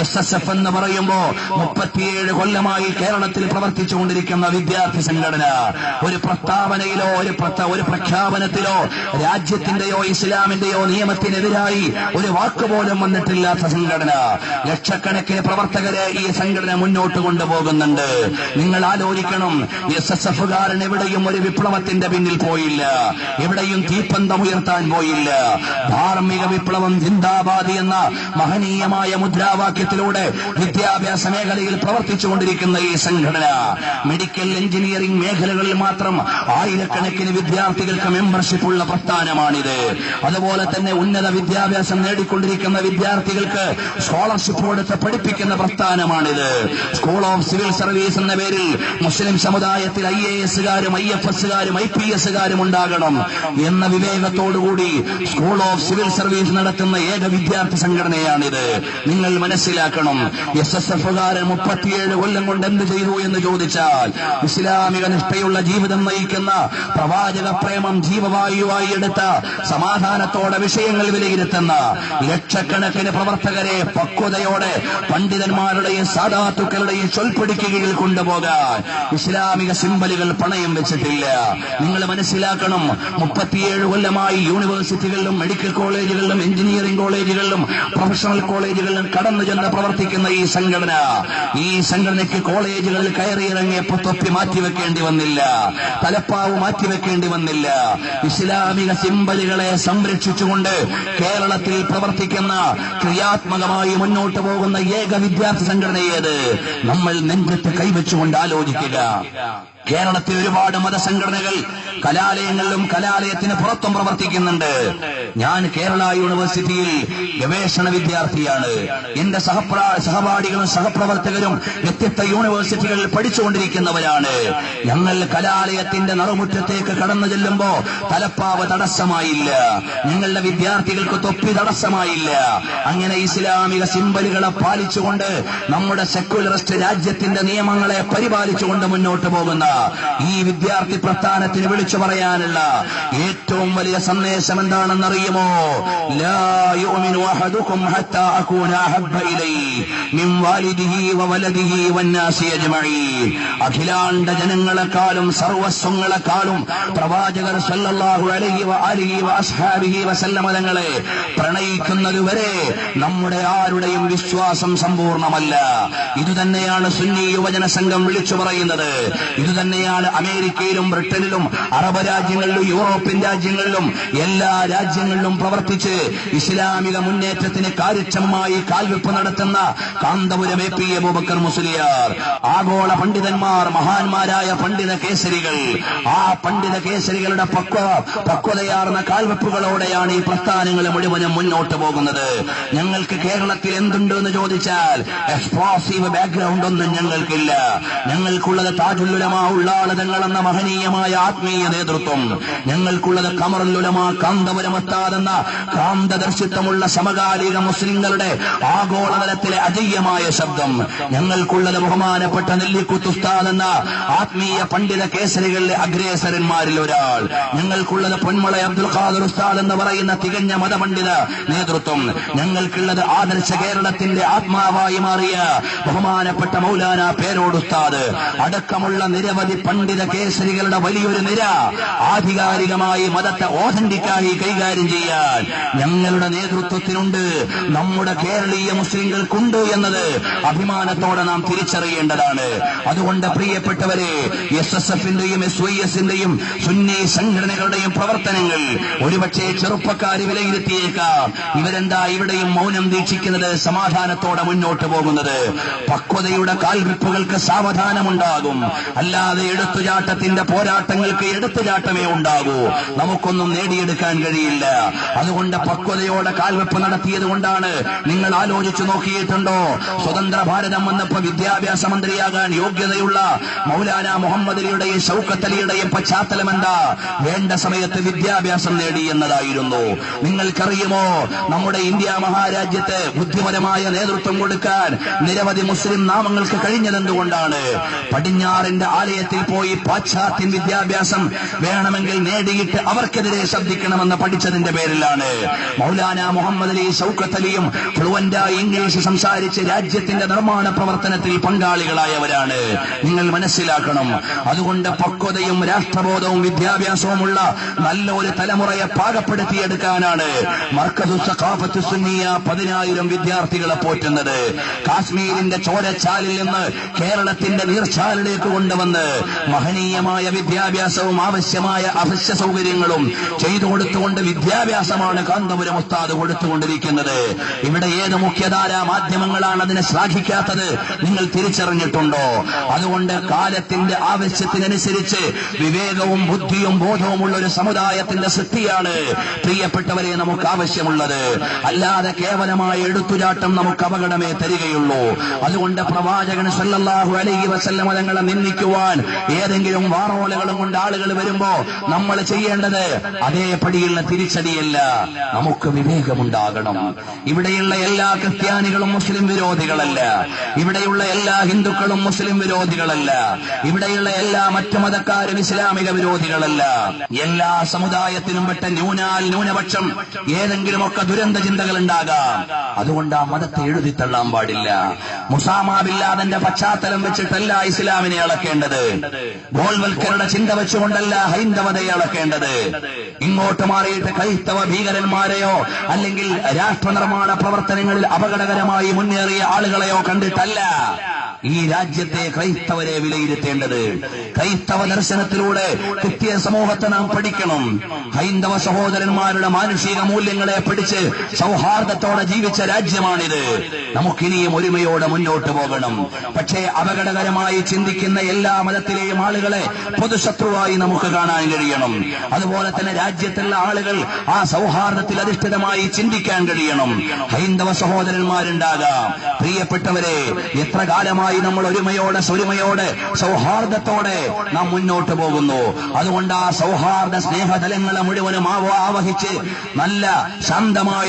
S S F എന്ന് പറയുമ്പോ മുപ്പത്തിയേഴ് കൊല്ലമായി കേരളത്തിൽ പ്രവർത്തിച്ചുകൊണ്ടിരിക്കുന്ന വിദ്യാർത്ഥി സംഘടന. ഒരു പ്രസ്താവനയിലോ ഒരു ഒരു പ്രഖ്യാപനത്തിലോ രാജ്യത്തിന്റെയോ ഇസ്ലാമിന്റെയോ നിയമത്തിനെതിരായി ഒരു വാക്കുപോലും വന്നിട്ടില്ലാത്ത സംഘടന. ലക്ഷക്കണക്കിന് പ്രവർത്തകരെ ഈ സംഘടന മുന്നോട്ട് കൊണ്ടുപോകുന്നുണ്ട്. നിങ്ങൾ ആലോചിക്കണം എസ് എസ് എഫുകാരൻ എവിടെയും ഒരു വിപ്ലവത്തിന്റെ പിന്നിൽ പോയില്ല. എവിടെയും തീപ്പന്തം ഉയർത്താൻ പോയില്ല. ധാർമ്മിക വിപ്ലവം ജിന്ദാബാദി എന്ന മഹനീയമായ മുദ്രാവാക്യത്തിലൂടെ വിദ്യാഭ്യാസ മേഖലയിൽ പ്രവർത്തിച്ചുകൊണ്ടിരിക്കുന്ന ഈ സംഘടന മെഡിക്കൽ എഞ്ചിനീയറിംഗ് മേഖലകളിൽ മാത്രം ആയിരക്കണക്കിന് വിദ്യാർത്ഥികൾക്ക് മെമ്പർഷിപ്പ് ഉള്ള പ്രസ്ഥാനമാണിത്. അതുപോലെ തന്നെ ഉന്നത വിദ്യാഭ്യാസം നേടിക്കൊണ്ടിരിക്കുന്ന വിദ്യാർത്ഥികൾക്ക് സ്കോളർഷിപ്പ് കൊടുത്ത് പഠിപ്പിക്കുന്ന പ്രസ്ഥാനമാണിത്. സ്കൂൾ ഓഫ് സിവിൽ സർവീസ് എന്ന പേരിൽ മുസ്ലിം സമുദായത്തിൽ ഐ എ എസുകാരും ഐ എഫ് എസുകാരും ഐ പി എസുകാരും ഉണ്ടാകണം എന്ന വിവേകത്തോടുകൂടി സ്കൂൾ ഓഫ് സിവിൽ സർവീസ് നടത്തുന്ന ഏക വിദ്യാർത്ഥി സംഘടനയാണിത്. നിങ്ങൾ മനസ്സിലാക്കണം. എസ് എസ് എഫുകാരൻ മുപ്പത്തിയേഴ് കൊല്ലം കൊണ്ട് എന്ത് ചെയ്തു എന്ന് ചോദിച്ചാൽ ഇസ്ലാമിക നിഷ്ഠയുള്ള ജീവിതം നയിക്കുന്ന പ്രവാചക പ്രേമം ജീവവായുവായി എടുത്ത സമാധാനത്തോടെ വിഷയങ്ങൾ വിലയിരുത്തുന്ന ലക്ഷക്കണക്കിന് പ്രവർത്തകരെ പക്വതയോടെ പണ്ഡിതന്മാരുടെയും സാധാത്തുക്കളുടെയും ചൊൽപ്പിടിക്ക് കീഴിൽ കൊണ്ടുപോകാൻ ഇസ്ലാമിക സിമ്പലുകൾ പണയം വെച്ചിട്ടില്ല. നിങ്ങൾ മനസ്സിലാക്കണം മുപ്പത്തിയേഴ് കൊല്ലമായി യൂണിവേഴ്സിറ്റികളിലും മെഡിക്കൽ കോളേജുകളിലും എഞ്ചിനീയറിംഗ് കോളേജുകളിലും പ്രൊഫഷണൽ കോളേജുകളിലും കടന്നു ചെന്ന് പ്രവർത്തിക്കുന്ന ഈ സംഘടന ഈ സംഘടനയ്ക്ക് കോളേജുകളിൽ കയറിയിറങ്ങിയപ്പോൾ തൊപ്പി മാറ്റിവെക്കേണ്ടി വന്നില്ല തലപ്പാവ് മാറ്റിവെക്കേണ്ടി വന്നില്ല. ഇസ്ലാമിക സിമ്പലുകളെ സംരക്ഷിച്ചുകൊണ്ട് കേരളത്തിൽ പ്രവർത്തിക്കുന്ന ക്രിയാത്മകമായി മുന്നോട്ട് പോകുന്ന ഏക വിദ്യാർത്ഥി സംഘടനയേത് നമ്മൾ നെഞ്ചത്ത് കൈവച്ചുകൊണ്ട് ആലോചിക്കുക. കേരളത്തിൽ ഒരുപാട് മതസംഘടനകൾ കലാലയങ്ങളിലും കലാലയത്തിന് പുറത്തും പ്രവർത്തിക്കുന്നുണ്ട്. ഞാൻ കേരള യൂണിവേഴ്സിറ്റിയിൽ ഗവേഷണ വിദ്യാർത്ഥിയാണ്. എന്റെ സഹപ്രാ സഹപാഠികളും സഹപ്രവർത്തകരും വ്യത്യസ്ത യൂണിവേഴ്സിറ്റികളിൽ പഠിച്ചുകൊണ്ടിരിക്കുന്നവരാണ്. ഞങ്ങൾ കലാലയത്തിന്റെ നറുമുറ്റത്തേക്ക് കടന്നു ചെല്ലുമ്പോ തലപ്പാവ് തടസ്സമായില്ല. ഞങ്ങളുടെ വിദ്യാർത്ഥികൾക്ക് തൊപ്പി തടസ്സമായില്ല. അങ്ങനെ ഇസ്ലാമിക സിമ്പലുകളെ പാലിച്ചുകൊണ്ട് നമ്മുടെ സെക്യുലറിസ്റ്റ് രാജ്യത്തിന്റെ നിയമങ്ങളെ പരിപാലിച്ചുകൊണ്ട് മുന്നോട്ട് പോകുന്ന ഈ വിദ്യാർത്ഥി പ്രസ്ഥാനത്തിന് വിളിച്ചു പറയാനുള്ള ഏറ്റവും വലിയ സന്ദേശം എന്താണെന്നറിയുമോ? അഖിലാണ്ട ജനങ്ങളെക്കാളും സർവസ്വങ്ങളെക്കാളും പ്രവാചകർ സല്ലല്ലാഹു അലൈഹി വസല്ലമ തങ്ങളെ പ്രണയിക്കുന്നതുവരെ നമ്മുടെ ആരുടെയും വിശ്വാസം സമ്പൂർണമല്ല ഇതുതന്നെയാണ് സുന്നി യുവജന സംഘം വിളിച്ചു പറയുന്നത്. ഇതുതന്നെയാണ് അമേരിക്കയിലും ബ്രിട്ടനിലും അറബ് രാജ്യങ്ങളിലും യൂറോപ്യൻ രാജ്യങ്ങളിലും എല്ലാ രാജ്യങ്ങളിലും പ്രവർത്തിച്ച് ഇസ്ലാമിക മുന്നേറ്റത്തിന് കാര്യക്ഷമമായി കാൽവെപ്പ് നടത്തുന്ന കാന്തപുരം എ പി അബൂബക്കർ മുസ്ലിയാർ ആഗോള പണ്ഡിതന്മാർ മഹാന്മാരായ പണ്ഡിത കേസരികൾ. ആ പണ്ഡിത കേസരികളുടെ പക്വ പക്വതയാർന്ന കാൽവെപ്പുകളോടെയാണ് ഈ പ്രസ്ഥാനങ്ങൾ മുഴുവനും മുന്നോട്ട് പോകുന്നത്. ഞങ്ങൾക്ക് കേരളത്തിൽ എന്തുണ്ട് എന്ന് ചോദിച്ചാൽ എക്സ്പ്ലോസീവ് ബാക്ക്ഗ്രൗണ്ട് ഒന്നും ഞങ്ങൾക്കില്ല. ഞങ്ങൾക്കുള്ളത് താജുല്ലുലമ ഉള്ളാളതങ്ങൾ എന്ന മഹനീയമായ ആത്മീയ നേതൃത്വം ഞങ്ങൾക്കുള്ളത് കമറുലുലമ കാന്തപുരമത്താതെന്ന കാന്തദർശിത്വമുള്ള സമകാലിക മുസ്ലിങ്ങളുടെ ആഗോളതലത്തിലെ അജയ്യമായ ശബ്ദം. ഞങ്ങൾക്കുള്ളത് ബഹുമാനപ്പെട്ട നെല്ലിക്കുത്തുസ്താദ് എന്ന ആത്മീയ പണ്ഡിത കേസരികളിലെ അഗ്രേസരന്മാരിൽ ഒരാൾ. ഞങ്ങൾക്കുള്ളത് പൊന്മുള അബ്ദുൽ ഖാദർ ഉസ്താദ് എന്ന് പറയുന്ന തികഞ്ഞ മതപണ്ഡിത നേതൃത്വം. ഞങ്ങൾക്കുള്ളത് ആദർശ കേരളത്തിന്റെ ആത്മാവായി മാറിയ ബഹുമാനപ്പെട്ട മൗലാന പേരോട് ഉസ്താദ്. അടക്കമുള്ള നിരവധി പണ്ഡിത കേസരികളുടെ വലിയൊരു നിര ആധികാരികമായി മതത്തെ ഓഥന്റിക്കായി കൈകാര്യം ചെയ്യാൻ ഞങ്ങളുടെ നേതൃത്വത്തിനുണ്ട്. നമ്മുടെ കേരളീയ മുസ്ലിങ്ങൾക്കുണ്ട് എന്നത് അഭിമാനത്തോടെ നാം തിരിച്ചറിയേണ്ടതാണ്. അതുകൊണ്ട് പ്രിയപ്പെട്ടവരെ എസ് എസ് എഫിന്റെയും എസ് വൈ എസിന്റെയും സുന്നി സംഘടനകളുടെയും പ്രവർത്തനങ്ങൾ ഒരുപക്ഷെ ചെറുപ്പക്കാർ വിലയിരുത്തിയേക്കാം. ഇവരെന്താ ഇവിടെയും മൗനം ദീക്ഷിക്കുന്നത് സമാധാനത്തോടെ മുന്നോട്ട് പോകുന്നത്? പക്വതയുടെ കാൽവിപ്പുകൾക്ക് സാവധാനമുണ്ടാകും. അല്ലാതെ എടുത്തുചാട്ടത്തിന്റെ പോരാട്ടങ്ങൾക്ക് എടുത്തുചാട്ടമേ ഉണ്ടാകൂ. നമുക്കൊന്നും നേടിയെടുക്കാൻ കഴിയില്ല. അതുകൊണ്ട് പക്വതയോടെ കാൽവെപ്പ് നടത്തിയത് കൊണ്ടാണ് നിങ്ങൾ ആലോചിച്ചു നോക്കിയിട്ടുണ്ടോ? സ്വതന്ത്ര ഭാരതം വന്നപ്പോ വിദ്യാഭ്യാസ മന്ത്രിയാകാൻ യോഗ്യതയുള്ള മൗലാന മുഹമ്മദ് അലിയുടെയും ഷൗക്കത്ത് അലിയുടെയും പശ്ചാത്തലം എന്താ? വേണ്ട സമയത്ത് വിദ്യാഭ്യാസം നേടി എന്നതായിരുന്നു. നിങ്ങൾക്കറിയുമോ? നമ്മുടെ ഇന്ത്യ മഹാരാജ്യത്ത് ബുദ്ധിപരമായ നേതൃത്വം കൊടുക്കാൻ നിരവധി മുസ്ലിം നാമങ്ങൾക്ക് കഴിഞ്ഞതെന്തുകൊണ്ടാണ്? പടിഞ്ഞാറിന്റെ ആലയ ആലയത്തിൽ പോയി പാശ്ചാത്യൻ വിദ്യാഭ്യാസം വേണമെങ്കിൽ നേടിയിട്ട് അവർക്കെതിരെ ശബ്ദിക്കണമെന്ന് പഠിച്ചതിന്റെ പേരിലാണ്. മൗലാന മുഹമ്മദ് അലി സൗക്കത്ത് അലിയും ഫ്ലുവന്റായി ഇംഗ്ലീഷ് സംസാരിച്ച് രാജ്യത്തിന്റെ നിർമ്മാണ പ്രവർത്തനത്തിൽ പങ്കാളികളായവരാണ്. നിങ്ങൾ മനസ്സിലാക്കണം. അതുകൊണ്ട് പക്വതയും രാഷ്ട്രബോധവും വിദ്യാഭ്യാസവുമുള്ള നല്ല ഒരു തലമുറയെ പാകപ്പെടുത്തിയെടുക്കാനാണ് സഖാഫത്ത് സുന്നിയ പതിനായിരം വിദ്യാർത്ഥികളെ പോറ്റുന്നത്. കാശ്മീരിന്റെ ചോരച്ചാലിൽ നിന്ന് കേരളത്തിന്റെ നീർച്ചാലിലേക്ക് കൊണ്ടുവന്ന് മഹനീയമായ വിദ്യാഭ്യാസവും ആവശ്യമായ അവശ്യ സൗകര്യങ്ങളും ചെയ്തു കൊടുത്തുകൊണ്ട് വിദ്യാഭ്യാസമാണ് കാന്തപുരം ഉസ്താദ് കൊടുത്തുകൊണ്ടിരിക്കുന്നത്. ഇവിടെ ഏത് മുഖ്യധാര മാധ്യമങ്ങളാണ് അതിനെ ശ്ലാഘിക്കാത്തത് നിങ്ങൾ തിരിച്ചറിഞ്ഞിട്ടുണ്ടോ? അതുകൊണ്ട് കാലത്തിന്റെ ആവശ്യത്തിനനുസരിച്ച് വിവേകവും ബുദ്ധിയും ബോധവുമുള്ള ഒരു സമുദായത്തിന്റെ സൃഷ്ടിയാണ് പ്രിയപ്പെട്ടവരെ നമുക്ക് ആവശ്യമുള്ളത്. അല്ലാതെ കേവലമായ എടുത്തുചാട്ടം നമുക്ക് അപകടമേ തരികയുള്ളൂ. അതുകൊണ്ട് പ്രവാചകൻ സല്ലാഹു അലൈഹി വസല്ലമ തങ്ങളെ നിന്ദിക്കുവാൻ ഏതെങ്കിലും വാറോലകളും കൊണ്ട് ആളുകൾ വരുമ്പോ നമ്മൾ ചെയ്യേണ്ടത് അതേ പടിയുള്ള തിരിച്ചടിയല്ല. നമുക്ക് വിവേകമുണ്ടാകണം. ഇവിടെയുള്ള എല്ലാ ക്രിസ്ത്യാനികളും മുസ്ലിം വിരോധികളല്ല. ഇവിടെയുള്ള എല്ലാ ഹിന്ദുക്കളും മുസ്ലിം വിരോധികളല്ല. ഇവിടെയുള്ള എല്ലാ മറ്റു മതക്കാരും ഇസ്ലാമിക വിരോധികളല്ല. എല്ലാ സമുദായത്തിനും പെട്ട ന്യൂനാൽ ന്യൂനപക്ഷം ഏതെങ്കിലുമൊക്കെ ദുരന്ത ചിന്തകൾ ഉണ്ടാകാം. അതുകൊണ്ട് ആ മതത്തെ എഴുതി തള്ളാൻ പാടില്ല. മുസാമാബില്ലാതന്റെ പശ്ചാത്തലം വെച്ചിട്ടല്ല ഇസ്ലാമിനെ അളക്കേണ്ടത്. ഗോൾവൽക്കരുടെ ചിന്ത വെച്ചുകൊണ്ടല്ല ഹൈന്ദവതയെ അളക്കേണ്ടത്. ഇങ്ങോട്ട് മാറിയിട്ട് ക്രൈസ്തവ ഭീകരന്മാരെയോ അല്ലെങ്കിൽ രാഷ്ട്രനിർമ്മാണ പ്രവർത്തനങ്ങളിൽ അപകടകരമായി മുന്നേറിയ ആളുകളെയോ കണ്ടിട്ടല്ല. ഈ രാജ്യത്തെ ക്രൈസ്തവരെ വിലയിരുത്തേണ്ടത്. ക്രൈസ്തവ ദർശനത്തിലൂടെ കൃത്യ സമൂഹത്തെ നാം പഠിക്കണം. ഹൈന്ദവ സഹോദരന്മാരുടെ മാനുഷിക മൂല്യങ്ങളെ പഠിച്ച് സൗഹാർദ്ദത്തോടെ ജീവിച്ച രാജ്യമാണിത്. നമുക്കിനിയും ഒരുമയോടെ മുന്നോട്ട് പോകണം. പക്ഷേ അപകടകരമായി ചിന്തിക്കുന്ന എല്ലാ മതത്തിലെയും ആളുകളെ പൊതുശത്രുവായി നമുക്ക് കാണാൻ കഴിയണം. അതുപോലെ തന്നെ രാജ്യത്തുള്ള ആളുകൾ ആ സൗഹാർദ്ദത്തിൽ അധിഷ്ഠിതമായി ചിന്തിക്കാൻ കഴിയണം. ഹൈന്ദവ സഹോദരന്മാരുണ്ടാകാം. പ്രിയപ്പെട്ടവരെ എത്ര കാലമായി നമ്മൾ ഒരുമയോടെ സ്വരുമയോടെ സൗഹാർദ്ദത്തോടെ നാം മുന്നോട്ട് പോകുന്നു. അതുകൊണ്ട് ആ സൗഹാർദ്ദ സ്നേഹതലങ്ങളെ മുഴുവനും ആവ- ആവഹിച്ച് നല്ല ശാന്തമായ